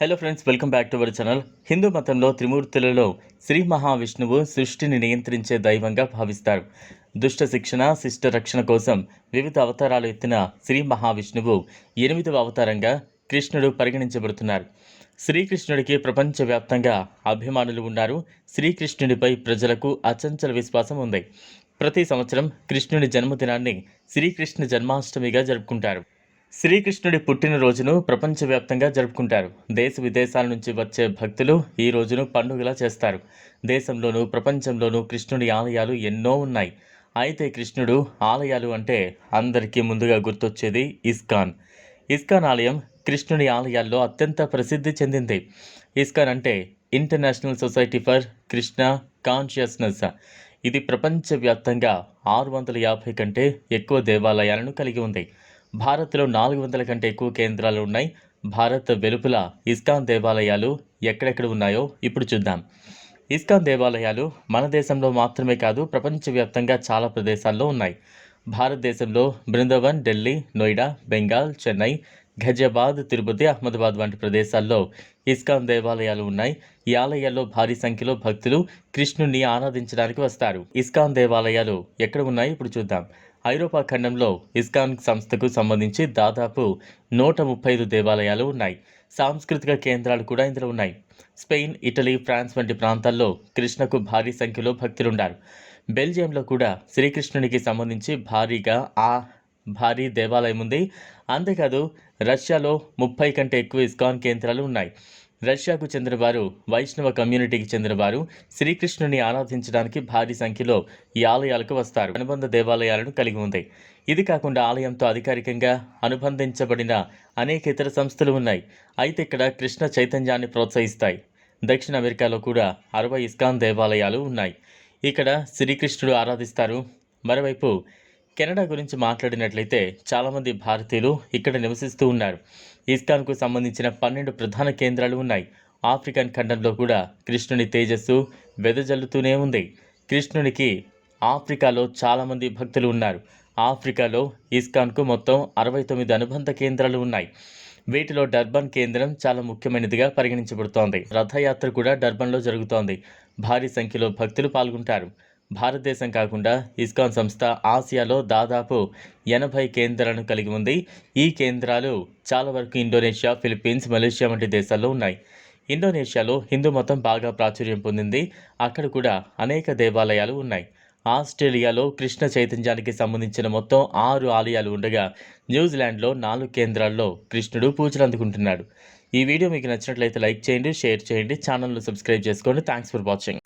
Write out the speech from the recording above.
Hello friends welcome back to our channel Hindu మతంలో త్రిమూర్తులలో శ్రీ మహావిష్ణువు సృష్టిని నియంత్రించే దైవంగా భావిస్తారు. దుష్ట శిక్షణ శిష్ట రక్షణ కోసం వివిధ అవతారాలు ఎత్తిన శ్రీ మహావిష్ణువు ఎనిమిదవ అవతారంగా కృష్ణుడు పరిగణించబడుతున్నారు. శ్రీకృష్ణుడికి ప్రపంచవ్యాప్తంగా అభిమానులు ఉన్నారు. శ్రీకృష్ణుడిపై ప్రజలకు అచంచల విశ్వాసం ఉంది. ప్రతి సంవత్సరం కృష్ణుడి జన్మదినాన్ని శ్రీకృష్ణ జన్మాష్టమిగా జరుపుకుంటారు. శ్రీకృష్ణుడి పుట్టినరోజును ప్రపంచవ్యాప్తంగా జరుపుకుంటారు. దేశ విదేశాల నుంచి వచ్చే భక్తులు ఈ రోజును పండుగలా చేస్తారు. దేశంలోనూ ప్రపంచంలోనూ కృష్ణుడి ఆలయాలు ఎన్నో ఉన్నాయి. అయితే కృష్ణుడు ఆలయాలు అంటే అందరికీ ముందుగా గుర్తొచ్చేది ఇస్కాన్. ఇస్కాన్ ఆలయం కృష్ణుడి ఆలయాల్లో అత్యంత ప్రసిద్ధి చెందింది. ఇస్కాన్ అంటే international society for Krishna consciousness. ఇది ప్రపంచవ్యాప్తంగా ఆరు వందల యాభై కంటే ఎక్కువ దేవాలయాలను కలిగి ఉంది. భారత్లో నాలుగు వందల కంటే ఎక్కువ కేంద్రాలు ఉన్నాయి. భారత్ వెలుపల ఇస్కాన్ దేవాలయాలు ఎక్కడెక్కడ ఉన్నాయో ఇప్పుడు చూద్దాం. ఇస్కాన్ దేవాలయాలు మన దేశంలో మాత్రమే కాదు ప్రపంచవ్యాప్తంగా చాలా ప్రదేశాల్లో ఉన్నాయి. భారతదేశంలో బృందావన్ ఢిల్లీ నోయిడా బెంగాల్ చెన్నై ఘజియాబాద్ తిరుపతి అహ్మదాబాద్ వంటి ప్రదేశాల్లో ఇస్కాన్ దేవాలయాలు ఉన్నాయి. ఈ ఆలయాల్లో భారీ సంఖ్యలో భక్తులు కృష్ణుణ్ణి ఆరాధించడానికి వస్తారు. ఇస్కాన్ దేవాలయాలు ఎక్కడ ఉన్నాయి? ఇప్పుడు చూద్దాం. ఐరోపా ఖండంలో ఇస్కాన్ సంస్థకు సంబంధించి దాదాపు నూట ముప్పై ఐదు దేవాలయాలు ఉన్నాయి. సాంస్కృతిక కేంద్రాలు కూడా ఇందులో ఉన్నాయి. స్పెయిన్ ఇటలీ ఫ్రాన్స్ వంటి ప్రాంతాల్లో కృష్ణకు భారీ సంఖ్యలో భక్తులున్నారు బెల్జియంలో కూడా శ్రీకృష్ణునికి సంబంధించి భారీగా ఆ భారీ దేవాలయం ఉంది. అంతేకాదు రష్యాలో ముప్పై కంటే ఎక్కువ ఇస్కాన్ కేంద్రాలు ఉన్నాయి. రష్యాకు చెందిన వారు వైష్ణవ కమ్యూనిటీకి చెందిన వారు శ్రీకృష్ణుని ఆరాధించడానికి భారీ సంఖ్యలో ఈ ఆలయాలకు వస్తారు. అనుబంధ దేవాలయాలను కలిగి ఉంది. ఇది కాకుండా ఆలయంతో అధికారికంగా అనుబంధించబడిన అనేక ఇతర సంస్థలు ఉన్నాయి. అయితే ఇక్కడ కృష్ణ చైతన్యాన్ని ప్రోత్సహిస్తాయి. దక్షిణ అమెరికాలో కూడా అరవై ఇస్కాన్ దేవాలయాలు ఉన్నాయి. ఇక్కడ శ్రీకృష్ణుడు ఆరాధిస్తారు. మరోవైపు కెనడా గురించి మాట్లాడినట్లయితే చాలామంది భారతీయులు ఇక్కడ నివసిస్తూ ఉన్నారు. ఇస్కాన్కు సంబంధించిన పన్నెండు ప్రధాన కేంద్రాలు ఉన్నాయి. ఆఫ్రికన్ ఖండంలో కూడా కృష్ణుని తేజస్సు వెదజల్లుతూనే ఉంది. కృష్ణునికి ఆఫ్రికాలో చాలామంది భక్తులు ఉన్నారు. ఆఫ్రికాలో ఇస్కాన్కు మొత్తం అరవై తొమ్మిది అనుబంధ కేంద్రాలు ఉన్నాయి. వీటిలో డర్బన్ కేంద్రం చాలా ముఖ్యమైనదిగా పరిగణించబడుతోంది. రథయాత్ర కూడా డర్బన్లో జరుగుతోంది. భారీ సంఖ్యలో భక్తులు పాల్గొంటారు. భారతదేశం కాకుండా ఇస్కాన్ సంస్థ ఆసియాలో దాదాపు ఎనభై కేంద్రాలను కలిగి ఉంది. ఈ కేంద్రాలు చాలా వరకు ఇండోనేషియా ఫిలిప్పీన్స్ మలేషియా వంటి దేశాల్లో ఉన్నాయి. ఇండోనేషియాలో హిందూ మతం బాగా ప్రాచుర్యం పొందింది. అక్కడ కూడా అనేక దేవాలయాలు ఉన్నాయి. ఆస్ట్రేలియాలో కృష్ణ చైతన్యానికి సంబంధించిన మొత్తం ఆరు ఆలయాలు ఉండగా న్యూజిలాండ్లో నాలుగు కేంద్రాల్లో కృష్ణుడు పూజలు అందుకుంటున్నాడు. ఈ వీడియో మీకు నచ్చినట్లయితే లైక్ చేయండి షేర్ చేయండి ఛానల్ను సబ్స్క్రైబ్ చేసుకోండి. Thanks for watching